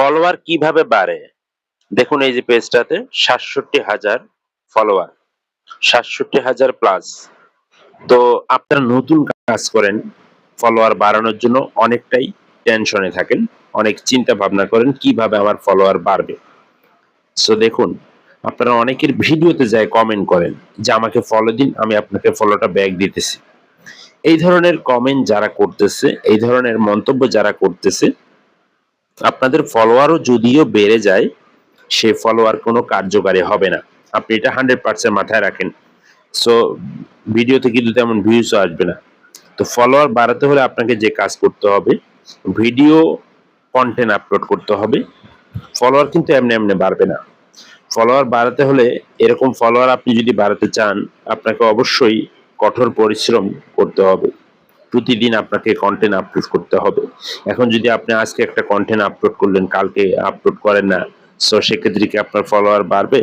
Follower কীভাবে বাড়ে? দেখুন এই যে পেজটাতে সাতষট্টি হাজার ফলোয়ার সাতষট্টি হাজার প্লাস তো আপনারা নতুন কাজ করেন ফলোয়ার বাড়ানোর জন্য অনেকটাই টেনশনে থাকেন, অনেক চিন্তা ভাবনা করেন কীভাবে আমার ফলোয়ার বাড়বে। সো দেখুন, আপনারা অনেকের ভিডিওতে যায় কমেন্ট করেন যে আমাকে ফলো দিন, আমি আপনাকে ফলোটা ব্যাক দিতেছি। এই ধরনের কমেন্ট যারা করতেছে, এই ধরনের মন্তব্য যারা করতেছে আপনাদের ফলোয়ারও যদিও বেড়ে যায়, সে ফলোয়ার কোনো কার্যকারী হবে না। আপনি এটা হান্ড্রেড পার্সেন্ট মাথায় রাখেন। সো ভিডিওতে কিন্তু তেমন ভিউজও আসবে না। তো ফলোয়ার বাড়াতে হলে আপনাকে যে কাজ করতে হবে ভিডিও কন্টেন্ট আপলোড করতে হবে। ফলোয়ার কিন্তু এমনি এমনি বাড়বে না। ফলোয়ার বাড়াতে হলে এরকম ফলোয়ার আপনি যদি বাড়াতে চান, আপনাকে অবশ্যই কঠোর পরিশ্রম করতে হবে। প্রতিদিন আপনাকে কন্টেন্ট আপলোড করতে হবে। এখন যদি আপনি আজকে একটা কন্টেন্ট আপলোড করলেন, কালকে আপলোড করেন না সো সেক্ষেত্রে কি আপনার ফলোয়ার বাড়বে?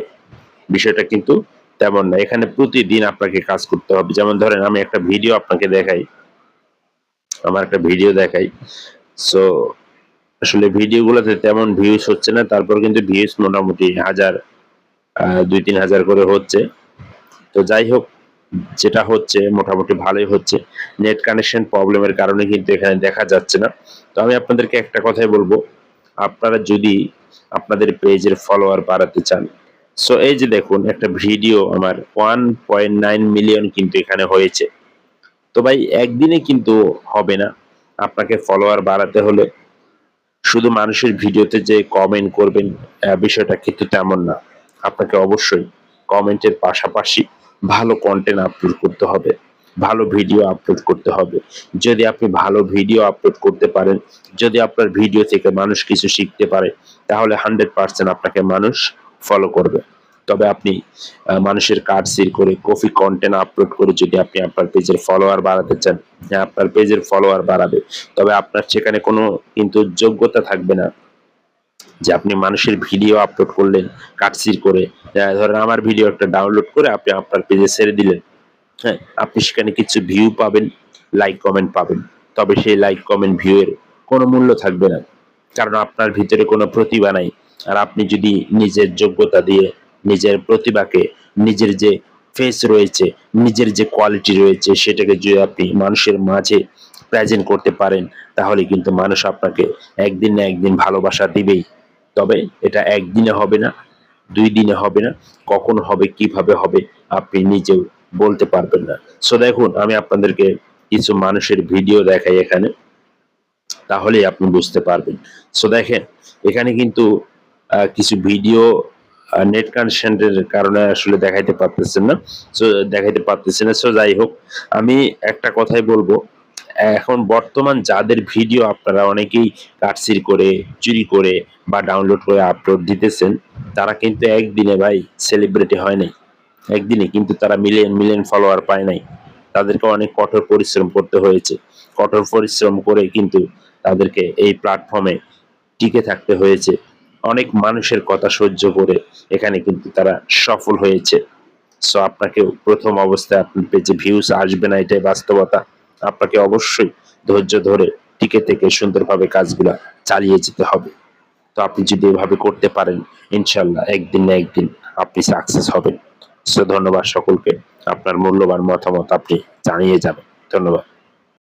বিষয়টা কিন্তু তেমন না। এখানে প্রতিদিন আপনাকে কাজ করতে হবে। যেমন ধরেন, আমি একটা ভিডিও আপনাকে দেখাই। আমার একটা ভিডিও দেখাই। সো আসলে ভিডিওগুলোতে তেমন ভিউজ হচ্ছে না। তারপর কিন্তু ভিউজ মোটামুটি হাজার দুই তিন হাজার করে হচ্ছে। তো যাই হোক যেটা হচ্ছে, মোটামুটি ভালোই হচ্ছে। নেট কানেকশন প্রবলেমের কারণে কিন্তু এখানে দেখা যাচ্ছে না। তো আমি আপনাদেরকে একটা কথাই বলব, আপনারা যদি আপনাদের পেজের ফলোয়ার বাড়াতে চান সো এই যে দেখুন, একটা ভিডিও আমার ওয়ান পয়েন্ট নাইন মিলিয়ন কিন্তু এখানে হয়েছে। তো ভাই, একদিনে কিন্তু হবে না আপনাকে ফলোয়ার বাড়াতে হলে। শুধু মানুষের ভিডিওতে যে কমেন্ট করবেন বিষয়টা কিন্তু তেমন না। আপনাকে অবশ্যই কমেন্টের পাশাপাশি ভালো কন্টেন্ট আপলোড করতে হবে, ভালো ভিডিও আপলোড করতে হবে। যদি আপনি ভালো ভিডিও আপলোড করতে পারেন, যদি আপনার ভিডিও থেকে মানুষ কিছু শিখতে পারে, তাহলে হান্ড্রেড পার্সেন্ট আপনাকে মানুষ ফলো করবে। তবে আপনি মানুষের কার্ড সির করে কফি কন্টেন্ট আপলোড করে যদি আপনি আপনার পেজের ফলোয়ার বাড়াতে চান হ্যাঁ আপনার পেজের ফলোয়ার বাড়াবে। তবে আপনার সেখানে কোনো কিন্তু যোগ্যতা থাকবে না। যে আপনি মানুষের ভিডিও আপলোড করলেন, কাটসির করে। ধরেন আমার ভিডিও একটা ডাউনলোড করে আপনি আপনার পেজে ছেড়ে দিলেন। হ্যাঁ আপনি সেখানে কিছু ভিউ পাবেন লাইক কমেন্ট পাবেন। তবে সেই লাইক কমেন্ট ভিউ এর কোনো মূল্য থাকবে না। কারণ আপনার ভিতরে কোনো প্রতিভা নাই। আর আপনি যদি নিজের যোগ্যতা দিয়ে নিজের প্রতিভাকে, নিজের যে ফেস রয়েছে, নিজের যে কোয়ালিটি রয়েছে, সেটাকে যদি আপনি মানুষের মাঝে প্রেজেন্ট করতে পারেন, তাহলে কিন্তু মানুষ আপনাকে একদিন না একদিন ভালোবাসা দিবেই। তবে এটা একদিনে হবে না, দুই দিনে হবে না, কখন হবে, কীভাবে হবে, আপনি নিজেও বলতে পারবেন না। সো দেখুন, আমি আপনাদেরকে কিছু মানুষের ভিডিও দেখাই এখানে তাহলে আপনি বুঝতে পারবেন। সো দেখেন, এখানে কিন্তু কিছু ভিডিও নেট কানেকশনের কারণে আসলে দেখাইতে পারতেছেন না। সো দেখাইতে পারতেছেন না। সো যাই হোক, আমি একটা কথাই বলব এখন বর্তমান যাদের ভিডিও আপনারা অনেকেই কাটসির করে, চুরি করে বা ডাউনলোড করে আপলোড দিতেছেন, তারা কিন্তু একদিনে ভাই সেলিব্রিটি হয় নাই। একদিনে কিন্তু তারা মিলিয়ন মিলিয়ন ফলোয়ার পায় নাই। তাদেরকে অনেক কঠোর পরিশ্রম করতে হয়েছে। কঠোর পরিশ্রম করে কিন্তু তাদেরকে এই প্ল্যাটফর্মে টিকে থাকতে হয়েছে। অনেক মানুষের কথা সহ্য করে এখানে কিন্তু তারা সফল হয়েছে। সো আপনাকে প্রথম অবস্থায় আপনার পেজে ভিউজ আসবে না, এটাই বাস্তবতা। আপনাকে অবশ্যই ধৈর্য ধরে টিকে থেকে সুন্দরভাবে কাজগুলো চালিয়ে যেতে হবে। তো আপনি যদি এভাবে করতে পারেন ইনশাল্লাহ একদিন না একদিন আপনি সাকসেস হবেন। সো ধন্যবাদ সকলকে। আপনার মূল্যবান মতামত আপনি জানিয়ে যাবেন। ধন্যবাদ।